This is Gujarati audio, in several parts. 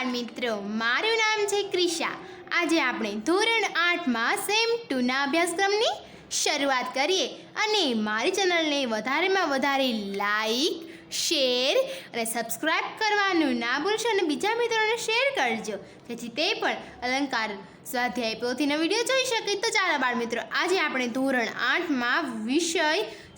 બાળ મિત્રો, મારું નામ છે ક્રિશા. આજે આપણે ધોરણ આઠમાં સેમ ટુના અભ્યાસક્રમની શરૂઆત કરીએ અને મારી ચેનલને વધારેમાં વધારે લાઈક, શેર અને સબસ્ક્રાઈબ કરવાનું ના ભૂલશો અને બીજા મિત્રોને શેર કરજો. જેથી તે પણ અલંકાર સ્વાધ્યાય પોથીનો વીડિયો જોઈ શકે. તો ચાલો બાળ મિત્રો, આજે આપણે ધોરણ આઠમાં વિષય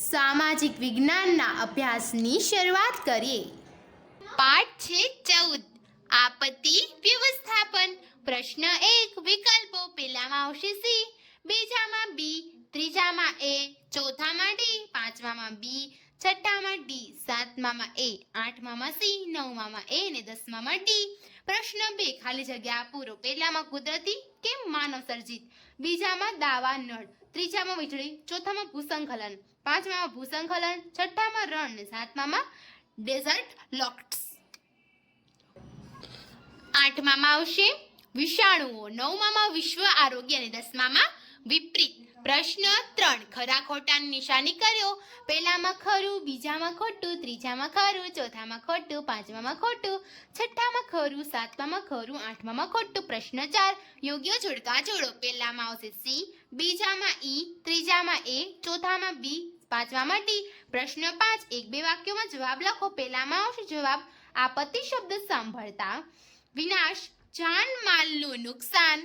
સામાજિક વિજ્ઞાનના અભ્યાસની શરૂઆત કરીએ. પાઠ છે ચૌદ. આપત્તિ વ્યવસ્થાપન. પ્રશ્ન એક, વિકલ્પો પહેલામાં આવશે સી. બીજામાં બી, ત્રીજામાં એ, ચોથામાં ડી, પાંચમામાં બી, છઠ્ઠામાં ડી, સાતમામાં એ, આઠમામાં સી, નવમામાં એ અને દસમામાં ડી. પ્રશ્ન બે, ખાલી જગ્યા પૂરો. પહેલામાં કુદરતી કે માનવ સર્જિત? બીજામાં દાવા નળ. ત્રીજામાં વીજળી. ચોથામાં ભૂસંખલન પાંચમામાં ભૂસંખલન છઠ્ઠામાં રણ. સાતમામાં ડેઝર્ટ લોક્ટ્સ આઠમામાં આવશે. વિષાણુઓ નવમામાં વિશ્વ આરોગ્ય અને દસમામાં વિપરીત. પ્રશ્ન ત્રણ, ખરા ખોટાની નિશાની કર્યો. પહેલામાં ખરું, બીજામાં ખોટું, ત્રીજામાં ખરું, ચોથામાં ખોટું, પાંચમામાં ખોટું, છઠ્ઠામાં ખરું, સાતમામાં ખરું, આઠમામાં ખોટું. પ્રશ્ન ચાર, યોગ્ય જોડકા જોડો. પહેલામાં આવશે સી, બીજામાં ઈ, ત્રીજામાં એ, ચોથામાં બી, પાંચમામાં ડી. પ્રશ્ન પાંચ, એક બે વાક્યોમાં જવાબ લખો. પહેલામાં આવશે જવાબ આપત્તિ શબ્દ સાંભળતા. વિનાશ, જાન માલનું નુકસાન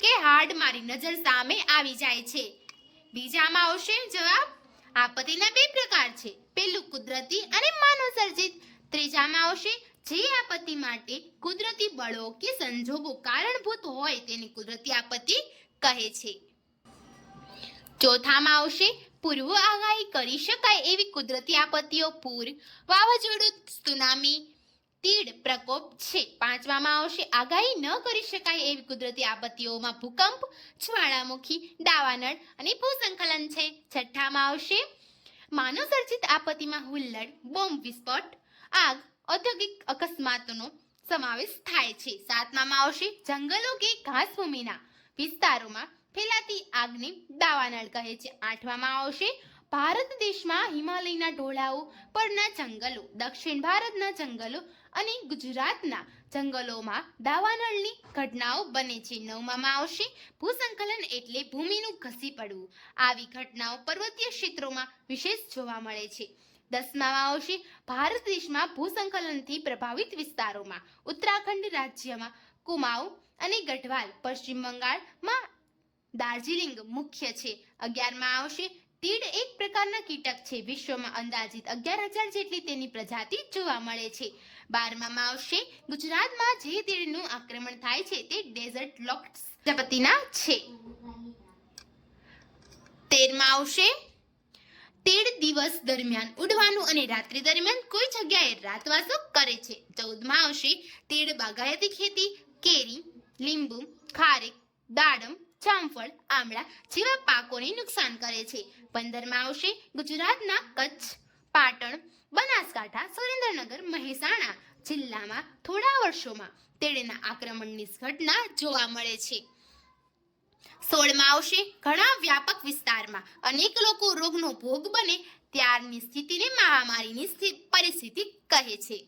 કે હાડ મારી નજર સામે આવી જાય છે? બીજામાં આવશે જવાબ, આપત્તિના બે પ્રકાર છે. પેલું કુદરતી અને માનવ સર્જિત ત્રીજામાં આવશે જે આપત્તિ માટે કુદરતી બળો કે સંજોગો કારણભૂત હોય તેને કુદરતી આપત્તિ કહે છે. ચોથામાં આવશે, પૂર્વ આગાહી કરી શકાય એવી કુદરતી આપત્તિઓ પૂર, વાવાઝોડું, સુનામી તીડ પ્રકોપ છે. પાંચમામાં આવશે, આગાહી ન કરી શકાય એવી કુદરતી આપત્તિઓમાં ભૂકંપ, જ્વાળામુખી, દાવાનળ અને ભૂસંકલન છે. છઠ્ઠામાં આવશે માનવ સર્જિત આપત્તિમાં હુલ્લડ, બોમ્બ વિસ્ફોટ, આગ, ઔદ્યોગિક અકસ્માતોનો સમાવેશ થાય છે. સાતમામાં આવશે, જંગલો કે ઘાસભૂમિના વિસ્તારોમાં ફેલાતી આગને દાવાનળ કહે છે. આઠમામાં આવશે, ભારત દેશમાં હિમાલયના ઢોળાવો પરના જંગલો, દક્ષિણ ભારતના જંગલો અને ગુજરાતના જંગલોમાં દાવાનળની ઘટનાઓ બને છે. નવમામાં આવશે ભૂસંકલન એટલે ભૂમિનું ઘસી પડવું. આવી ઘટનાઓ પર્વતીય ક્ષેત્રોમાં વિશેષ જોવા મળે છે. દસમામાં આવશે ભારત દેશમાં ભૂસંકલનથી પ્રભાવિત વિસ્તારોમાં. ઉત્તરાખંડ રાજ્યમાં કુમાઉ અને ગઢવાલ, પશ્ચિમ બંગાળમાં દાર્જિલિંગ મુખ્ય છે. અગિયારમાં આવશે તીડ એક પ્રકારના કીટક છે. વિશ્વમાં અંદાજિત અગિયાર હજાર જેટલી તેની પ્રજાતિ જોવા મળે છે. બારમામાં આવશે. ગુજરાતમાં જે તીડનું આક્રમણ થાય છે તે ડેઝર્ટ લોક્ટ્સ પ્રજાપતિના છે. તેરમાં આવશે. તેર દિવસ દરમિયાન ઉડવાનું અને રાત્રિ દરમિયાન કોઈ જગ્યાએ રાતવાસો કરે છે. ચૌદમાં આવશે તેડ બાગાયતી ખેતી, કેરી, લીંબુ, ખારેક, દાડમ, જામફળ, આમળા જેવા પાકોને નુકસાન કરે છે. પંદરમાં આવશે ગુજરાતના કચ્છ પાટણ બનાસકાંઠા, સુરેન્દ્રનગર, મહેસાણા જિલ્લામાં થોડા વર્ષોમાં તેડેના આક્રમણની ઘટના જોવા મળે છે. સોળમાં આવશે ઘણા વ્યાપક વિસ્તારમાં અનેક લોકો રોગનો ભોગ બને ત્યારની સ્થિતિને મહામારીની સ્થિ- પરિસ્થિતિ કહે છે.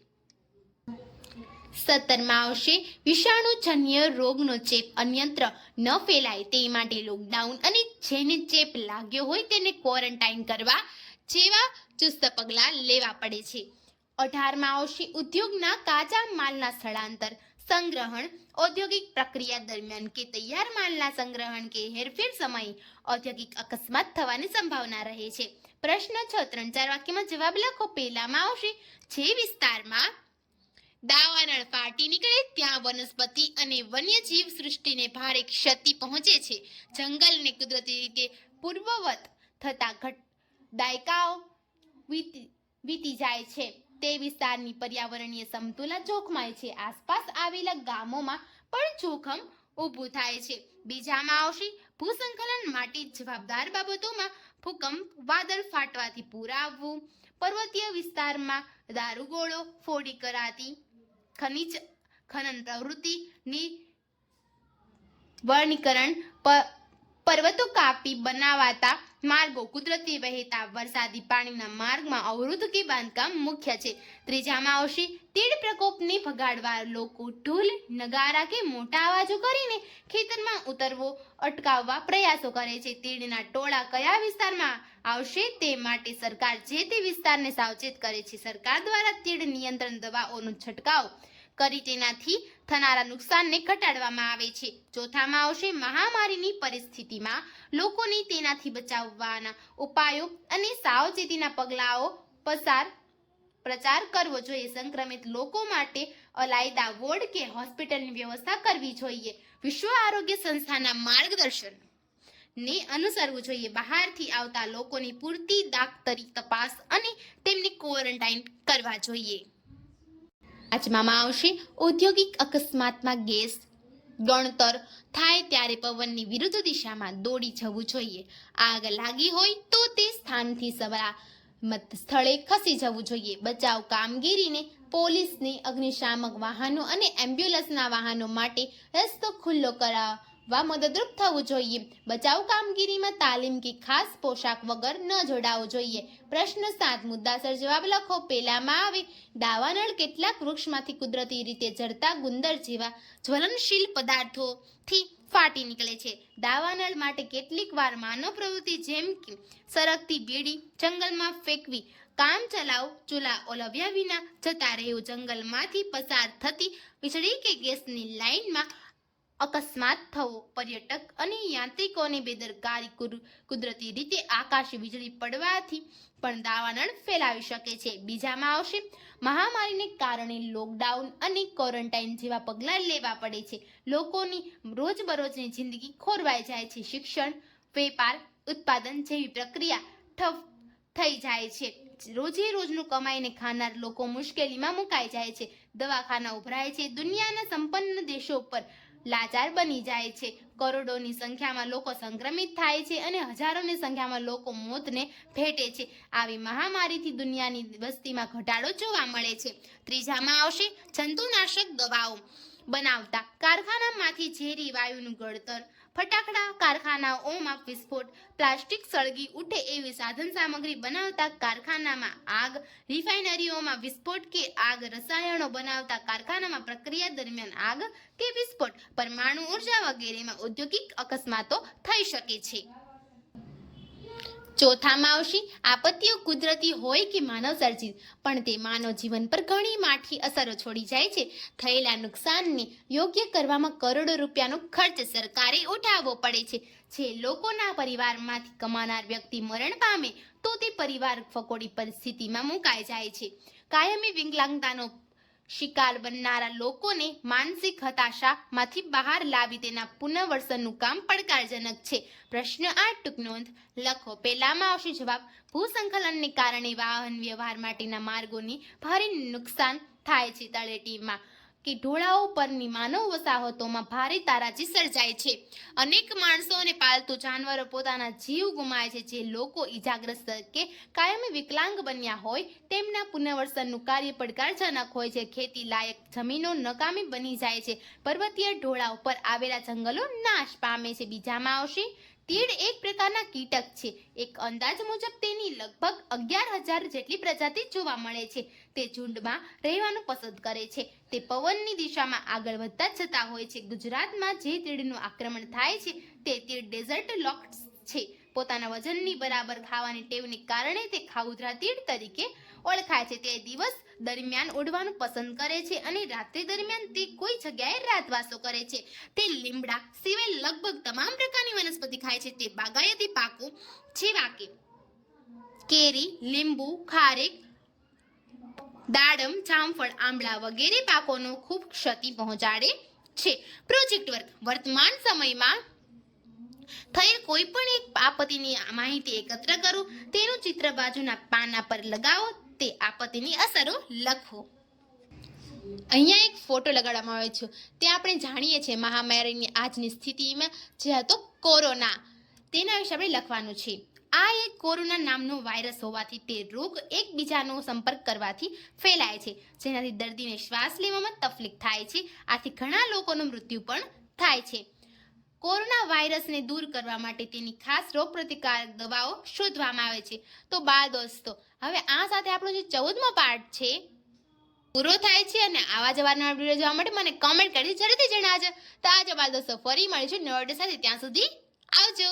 સત્તરમાં આવશે વિષાણુજન્ય રોગનો ચેપ, અન્યત્ર ન ફેલાય તે માટે લોકડાઉન અને જેને ચેપ લાગ્યો હોય તેને ક્વોરન્ટાઇન કરવા જેવા ચુસ્ત પગલાં લેવા પડે છે. અઢારમાં આવશે ઉદ્યોગના કાચા માલના સ્થળાંતર, સંગ્રહણ, ઔદ્યોગિક પ્રક્રિયા દરમિયાન કે તૈયાર માલના સંગ્રહણ કે હેરફેર સમયે ઔદ્યોગિક અકસ્માત થવાની સંભાવના રહે છે. પ્રશ્ન છ, ત્રણ, ચાર વાક્યમાં જવાબ લખો. પહેલામાં આવશે જે વિસ્તારમાં દાવાનળ ફાટી નીકળે ત્યાં વનસ્પતિ અને વન્યજીવ સૃષ્ટિને ભારે ક્ષતિ પહોંચે છે. જંગલને કુદરતી રીતે પૂર્વવત થતા ઘટ દાયકાઓ વીતી જાય છે. તે વિસ્તારની પર્યાવરણીય સમતુલા જોખમાય છે. આસપાસ આવેલા ગામોમાં પણ જોખમ ઊભું થાય છે. બીજામાં આવશે ભૂસંકલન માટે જવાબદાર બાબતોમાં ભૂકંપ, વાદળ ફાટવાથી પૂર આવવું, પર્વતીય વિસ્તારમાં દારૂગોળો, ફોડી કરાતી, ખનિજ, ખનન પ્રવૃત્તિની વર્ણીકરણ પર્વતો કાપી બનાવાતા માર્ગો કુદરતી વહેતા વરસાદી પાણીના માર્ગમાં અવરોધ કે બાંધકામ મુખ્ય છે. ત્રીજામાં આવશે તીડ પ્રકોપને ભગાડવા લોકો ઢોલ, નગારા કે મોટા અવાજો કરીને ખેતરમાં ઉતરવો, અટકાવવા પ્રયાસો કરે છે. તીડના ટોળા કયા વિસ્તારમાં આવશે તે માટે સરકાર જે તે વિસ્તારને સાવચેત કરે છે. સરકાર દ્વારા તીડ નિયંત્રણ દવાઓનો છંટકાવ કરી તેનાથી થનારા નુકસાનને ઘટાડવામાં આવે છે. ચોથામાં આવશે મહામારીની પરિસ્થિતિમાં લોકોને તેનાથી બચાવવાના ઉપાયો અને સાવચેતીના પગલાઓ પસાર પ્રચાર કરવો જોઈએ. સંક્રમિત લોકો માટે અલાયદા વોર્ડ કે હોસ્પિટલની વ્યવસ્થા કરવી જોઈએ. વિશ્વ આરોગ્ય સંસ્થાના માર્ગદર્શન ને અનુસરવું જોઈએ. બહારથી આવતા લોકોની પૂરતી દાખતરી તપાસ અને તેમને ક્વોરન્ટાઇન કરવા જોઈએ. આજમાં આવશે. ઔદ્યોગિક અકસ્માતમાં ગેસ ગણતર થાય ત્યારે પવનની વિરુદ્ધ દિશામાં દોડી જવું જોઈએ. આગ લાગી હોય તો તે સ્થાનથી સલામત સ્થળે ખસી જવું જોઈએ. બચાવ કામગીરીને પોલીસની અગ્નિશામક વાહનો અને એમ્બ્યુલન્સના વાહનો માટે રસ્તો ખુલ્લો કરાવવા મદદરૂપ થવું જોઈએ. બચાવ કામગીરીમાં તાલીમ કે ખાસ પોશાક વગર ન જોડાવું જોઈએ. પ્રશ્ન સાત, મુદ્દાસર જવાબ લખો. પેલામાં આવે, દાવાનળ કેટલાક વૃક્ષમાંથી કુદરતી રીતે જડતા ગુંદર જેવા જ્વલનશીલ પદાર્થોથી ફાટી નીકળે છે. દાવાનળ માટે કેટલીક વાર માનવ પ્રવૃત્તિ જેમ કે સરકતી બેડી જંગલમાં ફેંકવી, કામ ચલાવ, ચૂલા ઓલવ્યા વિના જતા રહેવું જંગલમાંથી પસાર થતી વીજળી કે ગેસની લાઇનમાં અકસ્માત થવો, પર્યટક અને યાંત્રિકોને બેદરકારી કુર- કુદરતી રીતે આકાશ વીજળી પડવાથી પણ દાવાનળ ફેલાવી શકે છે. બીજામાં આવશે, મહામારીને કારણે લોકડાઉન અને ક્વોરન્ટાઇન જેવા પગલાં લેવા પડે છે. લોકોની રોજબરોજની જિંદગી ખોરવાઈ જાય છે. શિક્ષણ, વેપાર, ઉત્પાદન જેવી પ્રક્રિયા ઠપ થઈ જાય છે. રોજે રોજનું કમાઈને ખાનાર લોકો મુશ્કેલીમાં મુકાઈ જાય છે. દવાખાના ઉભરાય છે. દુનિયાના સંપન્ન દેશો પર લાચાર બની જાય છે. કરોડોની સંખ્યામાં લોકો સંક્રમિત થાય છે અને હજારોની સંખ્યામાં લોકો મોતને ભેટે છે. આવી મહામારીથી દુનિયાની વસ્તીમાં ઘટાડો જોવા મળે છે. ત્રીજામાં આવશે જંતુનાશક દવાઓ. બનાવતા કારખાનામાંથી ઝેરી વાયુનું ગળતર ફટાકડા, કારખાનાઓમાં વિસ્ફોટ, પ્લાસ્ટિક સળગી ઉઠે એવી સાધન સામગ્રી બનાવતા કારખાનામાં આગ, રિફાઇનરીઓમાં વિસ્ફોટ કે આગ, રસાયણો બનાવતા કારખાનામાં પ્રક્રિયા દરમિયાન આગ કે વિસ્ફોટ, પરમાણુ ઊર્જા વગેરેમાં ઔદ્યોગિક અકસ્માતો થઈ શકે છે. ચોથામાં આવશે, આપત્તિઓ કુદરતી હોય કે માનવ સર્જિત, પણ તે માનવ જીવન પર ઘણી માઠી અસરો છોડી જાય છે. થયેલા નુકસાનને યોગ્ય કરવામાં કરોડો રૂપિયાનો ખર્ચ સરકારે ઉઠાવવો પડે છે. જે લોકોના પરિવારમાંથી કમાનાર વ્યક્તિ મરણ પામે, તો તે પરિવાર ફકોડી પરિસ્થિતિમાં મુકાઈ જાય છે. કાયમી વિકલાંગતાનો શિકાર બનનારા લોકોને માનસિક હતાશામાંથી બહાર લાવી તેના પુનર્વસનનું કામ પડકારજનક છે. પ્રશ્ન આઠ ટૂંક નોંધ, લખો પહેલામાં આવશે જવાબ. ભૂસંકલનને કારણે વાહન વ્યવહાર માટેના માર્ગોની ભારે નુકસાન થાય છે તળેટીમાં. કે ઢોળાવો પરની માનવ વસાહતોમાં ભારે તારાજી સર્જાય છે. અનેક માણસો અને પાલતુ જાનવરો પોતાના જીવ ગુમાવે છે. જે લોકો ઈજાગ્રસ્ત કે કાયમી વિકલાંગ બન્યા હોય તેમના પુનર્વસનનું કાર્ય પડકારજનક હોય છે. ખેતી લાયક જમીનો નકામી બની જાય છે. પર્વતીય ઢોળાવ પર આવેલા જંગલો નાશ પામે છે. બીજામાં આવશે તીડ એક પ્રકારના કીટક છે. એક અંદાજ મુજબ તેની લગભગ અગિયાર હજાર જેટલી પ્રજાતિ જોવા મળે છે. તે ઝુંડમાં રહેવાનું પસંદ કરે છે. તે પવનની દિશામાં આગળ વધતા જતા હોય છે. ગુજરાતમાં જે તીડનું આક્રમણ થાય છે, તે તીડ ડેઝર્ટ લોક્સ છે. પોતાના વજનની બરાબર ખાવાની ટેવને કારણે તે ખાઉધરા તીડ તરીકે ઓળખાય છે. તે દિવસ દરમિયાન ઉડવાનું પસંદ કરે છે અને રાત્રિ દરમિયાન તે કોઈ જગ્યાએ રાતવાસો કરે છે. તે લીમડા સિવાય લગભગ તમામ પ્રકારની વનસ્પતિ ખાય છે. તે બાગાયતી પાકો જેવા કે કેરી, લીંબુ, ખારેક, દાડમ, જામફળ, આંબળા વગેરે પાકોનો ખૂબ ક્ષતિ પહોંચાડે છે. પ્રોજેક્ટ વર્ક વર્તમાન સમયમાં થયેલ કોઈ પણ એક આપત્તિની માહિતી એકત્ર કરો. તેનું ચિત્ર બાજુના પાના પર લગાવો. તે આપત્તિની અસરો લખો. અહીંયા એક ફોટો લગાડવામાં આવ્યો છે. ત્યાં આપણે જાણીએ છીએ મહામારીની આજની સ્થિતિમાં, જે હતો કોરોના. તેના વિશે આપણે લખવાનું છે. આ એક કોરોના નામનો વાયરસ હોવાથી તે રોગ એકબીજાનો સંપર્ક કરવાથી ફેલાય છે. જેનાથી દર્દીને શ્વાસ લેવામાં તકલીફ થાય છે. આથી ઘણા લોકોનું મૃત્યુ પણ થાય છે. કોરોના વાયરસને દૂર કરવા માટે તેની ખાસ રોગપ્રતિકારક દવાઓ શોધવામાં આવે છે. તો બાળ દોસ્તો, હવે આ સાથે આપણો જે ચૌદમો પાર્ટ છે, પૂરો થાય છે અને આવા જવાના વીડિયો જોવા માટે મને કમેન્ટ કરી જરૂરથી જણાવજો. તો આજે બાળ દોસ્તો ફરી મળીશું નવા સાથે. ત્યાં સુધી આવજો.